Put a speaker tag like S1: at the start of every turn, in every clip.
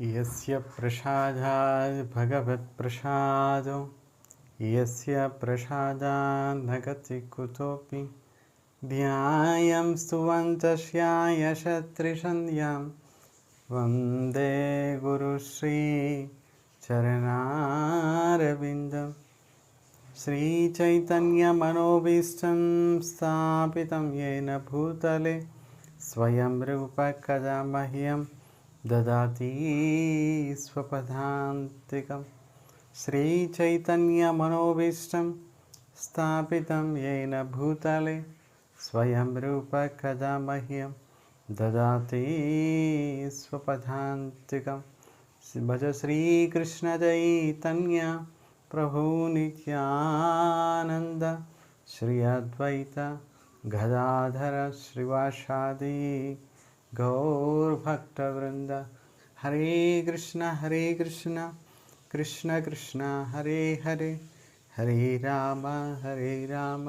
S1: यस्य प्रसादात् भगवत्प्रसादो। यस्य प्रसादात् न गति कुतोऽपि ध्यायं स्तुवन्तस्याय शत्रिसन्ध्यां। वंदे गुरुश्रीचरणारविन्दं श्रीचैतन्यमनोभीष्टं स्थापितं येन भूतले। स्वयं रूपकदा मह्यं ददाति स्वपदान्तिकं श्रीचैतन्यमनोभीष्टं स्थापितं येन भूतले स्वयं रूपकदा मह्यं ददाति स्वपदान्तिकं भज श्रीकृष्णचैतन्य प्रभु नित्यानन्द। श्री अद्वैत गदाधर श्रीवासादि। गौरभक्तवृन्द हरे कृष्ण हरे कृष्ण कृष्ण कृष्ण हरे हरे हरे राम हरे राम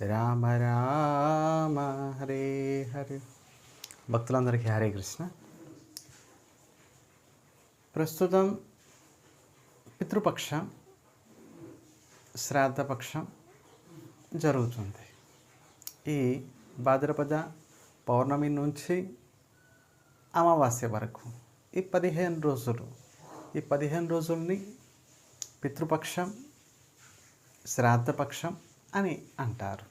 S1: రామ రామ హరే హరే భక్తులందరికీ హరే కృష్ణ ప్రస్తుతం పితృపక్షం శ్రాద్ధపక్షం జరుగుతుంది ఈ భాద్రపద పౌర్ణమి నుంచి అమావాస్య వరకు. ఈ పదిహేను రోజులు ఈ పదిహేను రోజుల్ని పితృపక్షం శ్రాద్ధపక్షం అని అంటారు.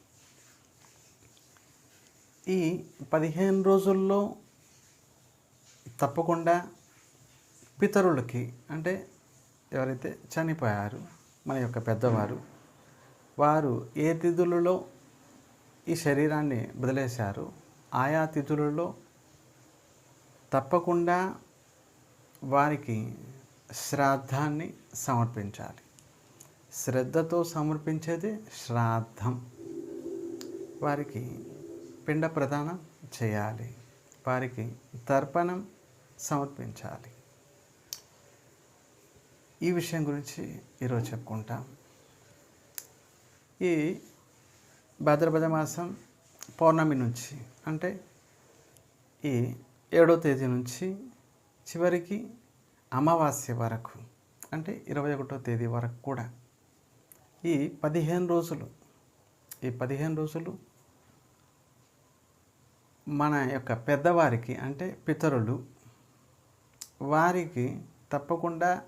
S1: ఈ పదిహేను రోజుల్లో తప్పకుండా పితరులకి అంటే ఎవరైతే చనిపోయారు మన యొక్క పెద్దవారు వారు ఏ తిథులలో ఈ శరీరాన్ని వదిలేశారు ఆయా తిథులలో తప్పకుండా వారికి శ్రాద్ధాన్ని సమర్పించాలి. శ్రద్ధతో సమర్పించేది శ్రాద్ధం. వారికి పిండ ప్రదానం చేయాలి. వారికి తర్పణం సమర్పించాలి. ఈ విషయం గురించి ఈరోజు చెప్పుకుంటాం. ఈ భాద్రపద మాసం పౌర్ణమి నుంచి అంటే ఈ ఏడో తేదీ నుంచి చివరికి అమావాస్య వరకు అంటే ఇరవై ఒకటో తేదీ వరకు కూడా ఈ పదిహేను రోజులు ఈ పదిహేను రోజులు మన యొక్క పెద్దవారికి అంటే పితరులు వారికి తప్పకుండా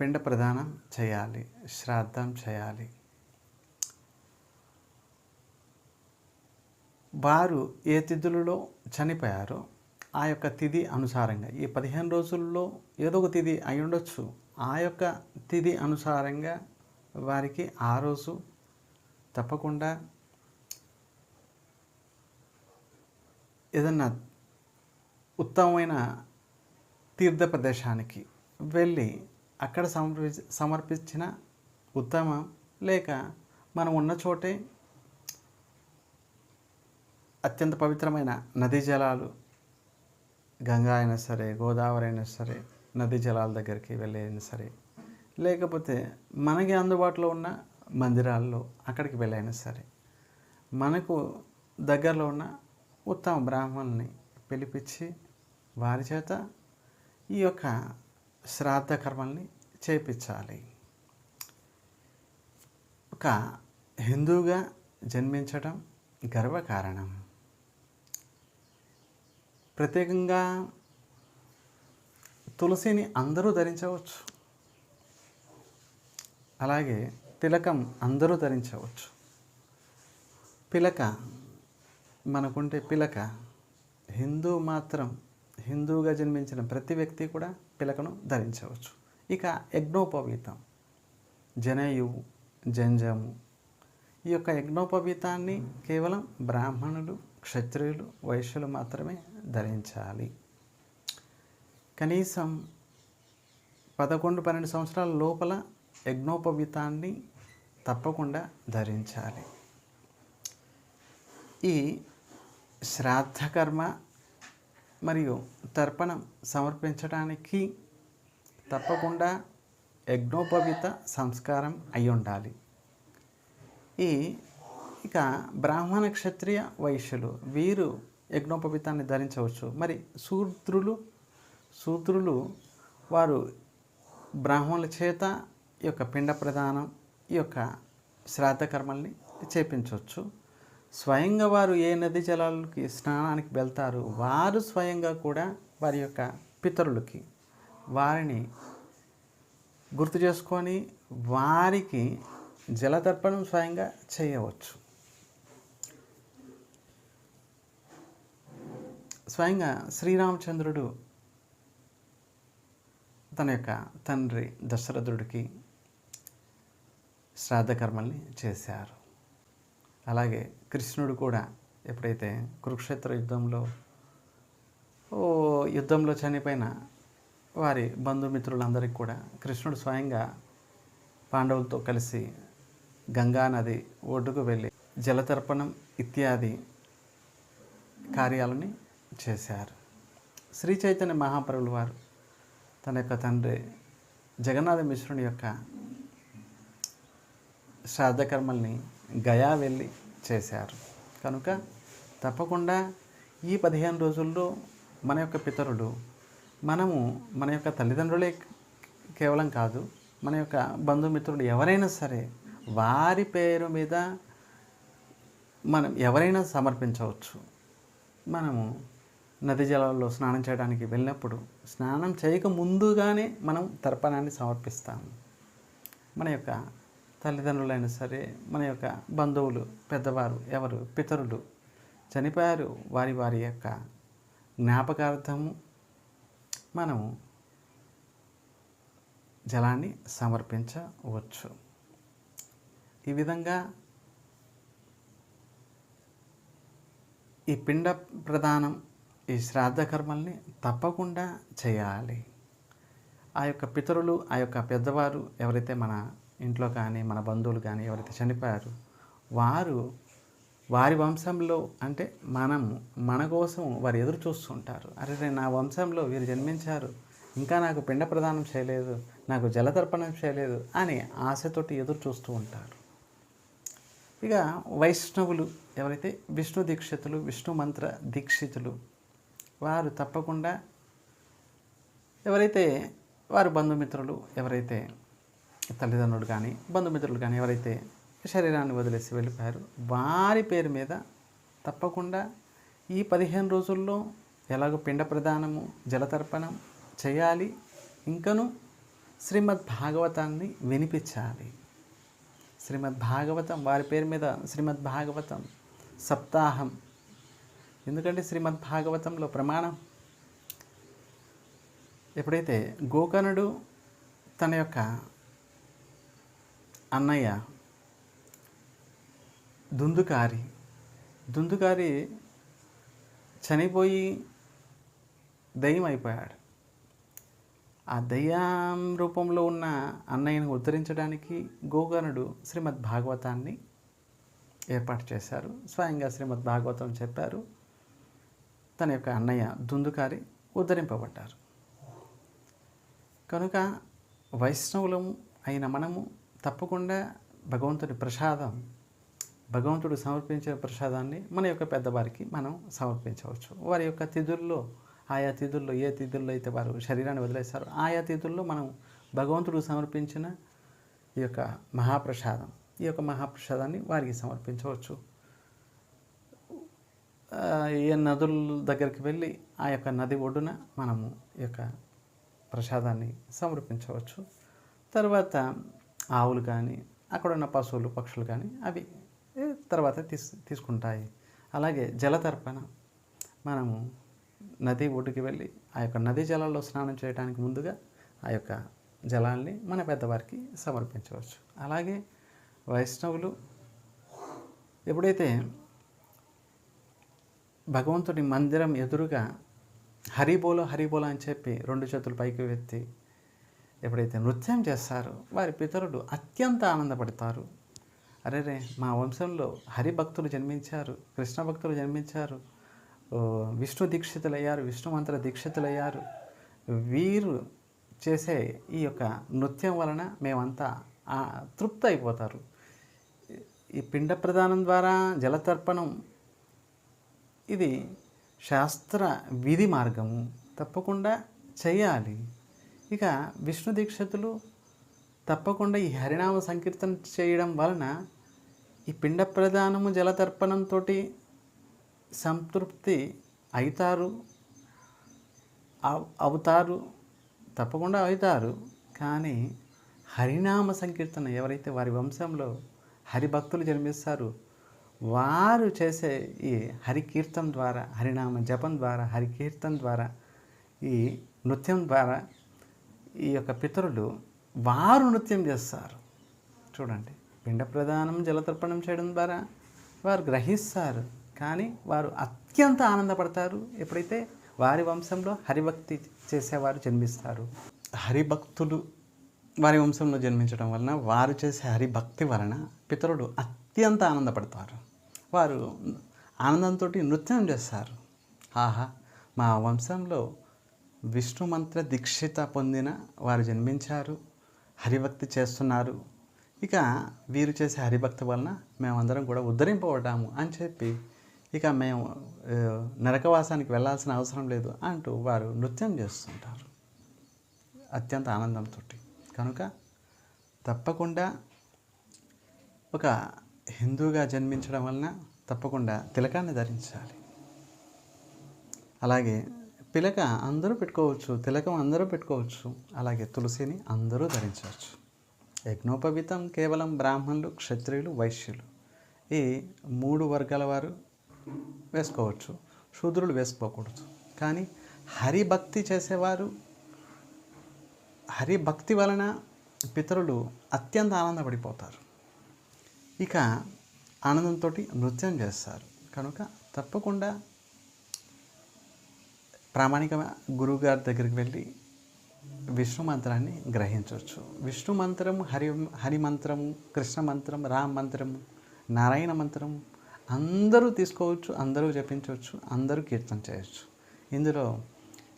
S1: పిండ ప్రదానం చేయాలి శ్రాద్ధం చేయాలి. వారు ఏ తిథులలో చనిపోయారో ఆ యొక్క తిథి అనుసారంగా ఈ పదిహేను రోజుల్లో ఏదో ఒక తిథి అయి ఉండొచ్చు. ఆ యొక్క తిథి అనుసారంగా వారికి ఆ రోజు తప్పకుండా ఏదన్నా ఉత్తమమైన తీర్థ ప్రదేశానికి వెళ్ళి అక్కడ సమర్పి సమర్పించిన ఉత్తమం లేక మనం ఉన్న చోటే అత్యంత పవిత్రమైన నదీ జలాలు గంగా అయినా సరే గోదావరి అయినా సరే నదీ జలాల దగ్గరికి వెళ్ళైనా సరే లేకపోతే మనకి అందుబాటులో ఉన్న మందిరాల్లో అక్కడికి వెళ్ళైనా సరే మనకు దగ్గరలో ఉన్న ఉత్తమ బ్రాహ్మణుల్ని పిలిపించి వారి చేత ఈ యొక్క శ్రాద్ధ కర్మల్ని చేపించాలి. ఒక హిందువుగా జన్మించడం గర్వకారణం. ప్రత్యేకంగా తులసిని అందరూ ధరించవచ్చు. అలాగే తిలకం అందరూ ధరించవచ్చు. పిలక మనకుంటే పిలక హిందూ మాత్రం హిందువుగా జన్మించిన ప్రతి వ్యక్తి కూడా పిలకను ధరించవచ్చు. ఇక యజ్ఞోపవీతం జనయు జంజము ఈ యొక్క యజ్ఞోపవీతాన్ని కేవలం బ్రాహ్మణులు క్షత్రియులు వైశ్యులు మాత్రమే ధరించాలి. కనీసం పదకొండు పన్నెండు సంవత్సరాల లోపల యజ్ఞోపవీతాన్ని తప్పకుండా ధరించాలి. ఈ శ్రాద్ధకర్మ మరియు తర్పణం సమర్పించడానికి తప్పకుండా యజ్ఞోపవీత సంస్కారం అయి ఉండాలి. ఈ ఇక బ్రాహ్మణ క్షత్రియ వైశ్యులు వీరు యజ్ఞోపవీతాన్ని ధరించవచ్చు. మరి శూద్రులు శూద్రులు వారు బ్రాహ్మణుల చేత ఈ యొక్క పిండ ప్రదానం ఈ యొక్క శ్రాద్ధ కర్మల్ని చేపించవచ్చు. స్వయంగా వారు ఏ నది జలాలకి స్నానానికి వెళ్తారు వారు స్వయంగా కూడా వారి యొక్క పితరులకి వారిని గుర్తు చేసుకొని వారికి జలతర్పణం స్వయంగా చేయవచ్చు. స్వయంగా శ్రీరామచంద్రుడు తన యొక్క తండ్రి దశరథుడికి శ్రాద్ధకర్మల్ని చేశారు. అలాగే కృష్ణుడు కూడా ఎప్పుడైతే కురుక్షేత్ర యుద్ధంలో ఓ యుద్ధంలో చనిపోయిన వారి బంధుమిత్రులందరికీ కూడా కృష్ణుడు స్వయంగా పాండవులతో కలిసి గంగా నది ఒడ్డుకు వెళ్ళి జలతర్పణం ఇత్యాది కార్యాలని చేశారు. శ్రీ చైతన్య మహాప్రభులు వారు తన యొక్క తండ్రి జగన్నాథ మిశ్రుని యొక్క శ్రాద్ధకర్మల్ని గయా వెళ్ళి చేశారు. కనుక తప్పకుండా ఈ పదిహేను రోజుల్లో మన యొక్క పితరులు మనము మన యొక్క తల్లిదండ్రులే కేవలం కాదు మన యొక్క బంధుమిత్రులు ఎవరైనా సరే వారి పేరు మీద మనం ఎవరైనా సమర్పించవచ్చు. మనము నది జలాల్లో స్నానం చేయడానికి వెళ్ళినప్పుడు స్నానం చేయక ముందుగానే మనం తర్పణాన్ని సమర్పిస్తాము మన యొక్క తల్లిదండ్రులైనా సరే మన యొక్క బంధువులు పెద్దవారు ఎవరు పితరులు చనిపోయారు. వారి వారి యొక్క జ్ఞాపకార్థము మనము జలాన్ని సమర్పించవచ్చు. ఈ విధంగా ఈ పిండ ప్రదానం ఈ శ్రాద్ధ కర్మల్ని తప్పకుండా చేయాలి. ఆ యొక్క పితరులు ఆ యొక్క పెద్దవారు ఎవరైతే మన ఇంట్లో కానీ మన బంధువులు కానీ ఎవరైతే చనిపోయారు వారు వారి వంశంలో అంటే మనం మన కోసం వారు ఎదురు చూస్తుంటారు. అరే రే నా వంశంలో వీరు జన్మించారు. ఇంకా నాకు పిండ ప్రదానం చేయలేదు నాకు జలతర్పణం చేయలేదు అని ఆశతోటి ఎదురు చూస్తూ ఉంటారు. ఇక వైష్ణవులు ఎవరైతే విష్ణు దీక్షితులు విష్ణు మంత్ర దీక్షితులు వారు తప్పకుండా ఎవరైతే వారు బంధుమిత్రులు ఎవరైతే తల్లిదండ్రులు కానీ బంధుమిత్రులు కానీ ఎవరైతే శరీరాన్ని వదిలేసి వెళ్ళిపోయారు వారి పేరు మీద తప్పకుండా ఈ పదిహేను రోజుల్లో ఎలాగో పిండ ప్రదానము జలతర్పణం చేయాలి. ఇంకను శ్రీమద్ భాగవతాన్ని వినిపించాలి. శ్రీమద్ భాగవతం వారి పేరు మీద శ్రీమద్ భాగవతం సప్తాహం ఎందుకంటే శ్రీమద్ భాగవతంలో ప్రమాణం ఎప్పుడైతే గోకర్ణుడు తన యొక్క అన్నయ్య దుందుకారి దుందుకారి చనిపోయి దయ్యం అయిపోయాడు. ఆ దయ్యం రూపంలో ఉన్న అన్నయ్యను ఉద్ధరించడానికి గోకర్ణుడు శ్రీమద్ భాగవతాన్ని ఏర్పాటు చేశారు. స్వయంగా శ్రీమద్ భాగవతం చెప్పారు. తన యొక్క అన్నయ్య దుందుకారి ఉద్ధరింపబడ్డారు. కనుక వైష్ణవులం అయిన మనము తప్పకుండా భగవంతుడి ప్రసాదం భగవంతుడు సమర్పించిన ప్రసాదాన్ని మన యొక్క పెద్దవారికి మనం సమర్పించవచ్చు. వారి యొక్క తిథుల్లో ఆయా తిథుల్లో ఏ తిథుల్లో అయితే వారు శరీరాన్ని వదిలేస్తారో ఆయా తిథుల్లో మనం భగవంతుడు సమర్పించిన ఈ యొక్క మహాప్రసాదం ఈ యొక్క మహాప్రసాదాన్ని వారికి సమర్పించవచ్చు. ఏ నదుల దగ్గరికి వెళ్ళి ఆ యొక్క నది ఒడ్డున మనము ఈ యొక్క ప్రసాదాన్ని సమర్పించవచ్చు. తర్వాత ఆవులు కానీ అక్కడ ఉన్న పశువులు పక్షులు కానీ అవి తర్వాత తీస్ తీసుకుంటాయి. అలాగే జలతర్పణ మనము నది ఒడ్డుకి వెళ్ళి ఆ యొక్క నది జలాల్లో స్నానం చేయడానికి ముందుగా ఆ యొక్క జలాల్ని మన పెద్దవారికి సమర్పించవచ్చు. అలాగే వైష్ణవులు ఎప్పుడైతే భగవంతుడి మందిరం ఎదురుగా హరిబోలో హరిబోలో అని చెప్పి రెండు చేతులు పైకి ఎత్తి ఎప్పుడైతే నృత్యం చేస్తారో వారి పితరులు అత్యంత ఆనందపడతారు. అరే రే మా వంశంలో హరి భక్తులు జన్మించారు కృష్ణ భక్తులు జన్మించారు విష్ణు దీక్షితులయ్యారు విష్ణు మంత్ర దీక్షితులయ్యారు. వీరు చేసే ఈ యొక్క నృత్యం వలన మేమంతా తృప్తి అయిపోతారు ఈ పిండ ప్రదానం ద్వారా జలతర్పణం ఇది శాస్త్ర విధి మార్గము. తప్పకుండా చేయాలి. ఇక విష్ణు దీక్షితులు తప్పకుండా ఈ హరినామ సంకీర్తన చేయడం వలన ఈ పిండ ప్రధానము జలతర్పణంతో సంతృప్తి అవుతారు అవుతారు. తప్పకుండా అవుతారు. కానీ హరినామ సంకీర్తన ఎవరైతే వారి వంశంలో హరిభక్తులు జన్మిస్తారు వారు చేసే ఈ హరికీర్తం ద్వారా హరినామ జపం ద్వారా హరికీర్తం ద్వారా ఈ నృత్యం ద్వారా ఈ యొక్క పితరులు వారు నృత్యం చేస్తారు. చూడండి పిండ ప్రదానం జలతర్పణం చేయడం ద్వారా వారు గ్రహిస్తారు. కానీ వారు అత్యంత ఆనందపడతారు. ఎప్పుడైతే వారి వంశంలో హరిభక్తి చేసేవారు జన్మిస్తారు. హరిభక్తులు వారి వంశంలో జన్మించడం వలన వారు చేసే హరిభక్తి వలన పితరులు అత్యంత ఆనందపడతారు. వారు ఆనందంతో నృత్యం చేస్తారు. ఆహా మా వంశంలో విష్ణు మంత్ర దీక్షిత పొందిన వారు జన్మించారు. హరిభక్తి చేస్తున్నారు. ఇక వీరు చేసే హరిభక్తి వలన మేమందరం కూడా ఉద్ధరింపబడ్డాము అని చెప్పి ఇక మేము నరకవాసానికి వెళ్ళాల్సిన అవసరం లేదు అంటూ వారు నృత్యం చేస్తుంటారు. అత్యంత ఆనందంతో కనుక తప్పకుండా ఒక హిందూగా జన్మించడం వలన తప్పకుండా తిలకాన్ని ధరించాలి. అలాగే పిలక అందరూ పెట్టుకోవచ్చు తిలకం అందరూ పెట్టుకోవచ్చు అలాగే తులసిని అందరూ ధరించవచ్చు. యజ్ఞోపవితం కేవలం బ్రాహ్మణులు క్షత్రియులు వైశ్యులు. ఈ మూడు వర్గాల వారు వేసుకోవచ్చు. శూద్రులు వేసుకోకూడదు. కానీ హరిభక్తి చేసేవారు హరిభక్తి వలన పితరులు అత్యంత ఆనందపడిపోతారు. ఇక ఆనందంతో నృత్యం చేస్తారు. కనుక తప్పకుండా ప్రామాణిక గురువు గారి దగ్గరికి వెళ్ళి విష్ణు మంత్రాన్ని గ్రహించవచ్చు. విష్ణు మంత్రం హరి హరి కృష్ణ మంత్రం రామ మంత్రము నారాయణ మంత్రం అందరూ తీసుకోవచ్చు అందరూ జపించవచ్చు అందరూ కీర్తన చేయొచ్చు. ఇందులో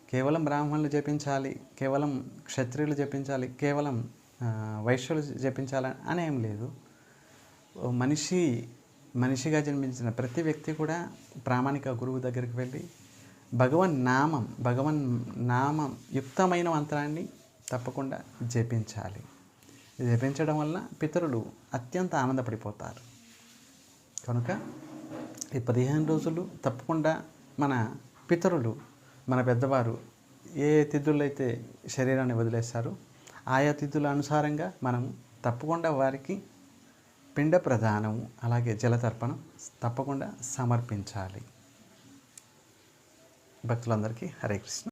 S1: కేవలం బ్రాహ్మణులు జపించాలి కేవలం క్షత్రియులు జపించాలి కేవలం వైశ్యులు జపించాలి అని ఏం లేదు. మనిషి మనిషిగా జన్మించిన ప్రతి వ్యక్తి కూడా ప్రామాణిక గురువు దగ్గరికి వెళ్ళి భగవన్ నామం భగవన్ నామం యుక్తమైన మంత్రాన్ని తప్పకుండా జపించాలి. జపించడం వల్ల పితరులు అత్యంత ఆనందపడిపోతారు. కనుక ఈ పదిహేను రోజులు తప్పకుండా మన పితరులు మన పెద్దవారు ఏ తిథుల్లో అయితే శరీరాన్ని వదిలేస్తారో ఆయా తిథుల అనుసారంగా మనం తప్పకుండా వారికి పిండ ప్రధానం అలాగే జలతర్పణం తప్పకుండా సమర్పించాలి. భక్తులందరికీ హరే కృష్ణ.